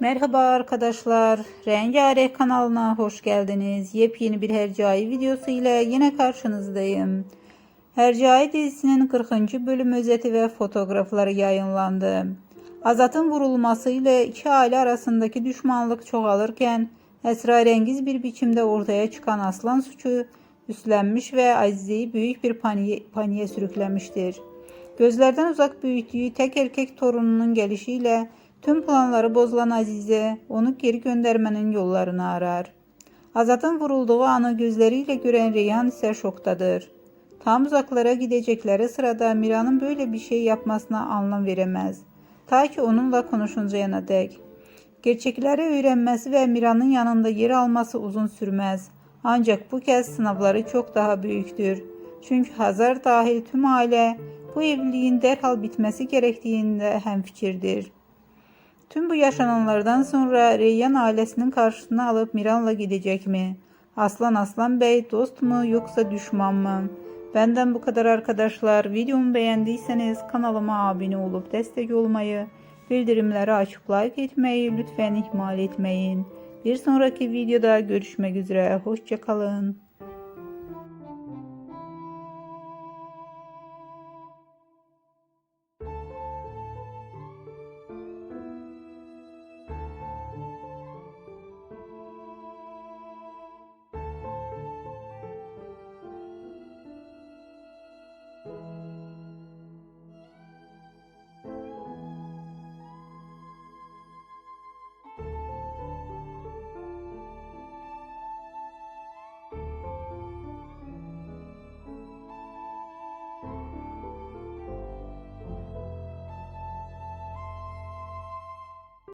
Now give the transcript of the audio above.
Merhaba arkadaşlar. Rengarenk kanalına hoş geldiniz. Yepyeni bir Hercai videosu ile yine karşınızdayım. Hercai dizisinin 40. bölüm özeti ve fotoğrafları yayınlandı. Azat'ın vurulmasıyla iki aile arasındaki düşmanlık çoğalırken esrarengiz bir biçimde ortaya çıkan aslan suçu üstlenmiş ve Azize'yi büyük bir paniğe, paniğe sürüklemiştir. Gözlerden uzak büyüttüğü tek erkek torununun gelişiyle tüm planları bozulan Azize onu geri göndermenin yollarını arar. Azat'ın vurulduğu anı gözleriyle gören Reyhan ise şoktadır. Tam uzaklara gidecekleri sırada Mira'nın böyle bir şey yapmasına anlam veremez. Ta ki onunla konuşuncaya dek. Gerçekleri öğrenmesi ve Mira'nın yanında yer alması uzun sürmez. Ancak bu kez sınavları çok daha büyüktür. Çünkü Hazar dahil tüm aile bu evliliğin derhal bitmesi gerektiğinde hemfikirdir. Tüm bu yaşananlardan sonra Reyyan ailesinin karşısına alıp Miran'la gidecek mi? Aslan Aslan Bey dost mu yoksa düşman mı? Benden bu kadar arkadaşlar. Videomu beğendiyseniz kanalıma abone olup destek olmayı, bildirimleri açıp like etmeyi lütfen ihmal etmeyin. Bir sonraki videoda görüşmek üzere. Hoşçakalın.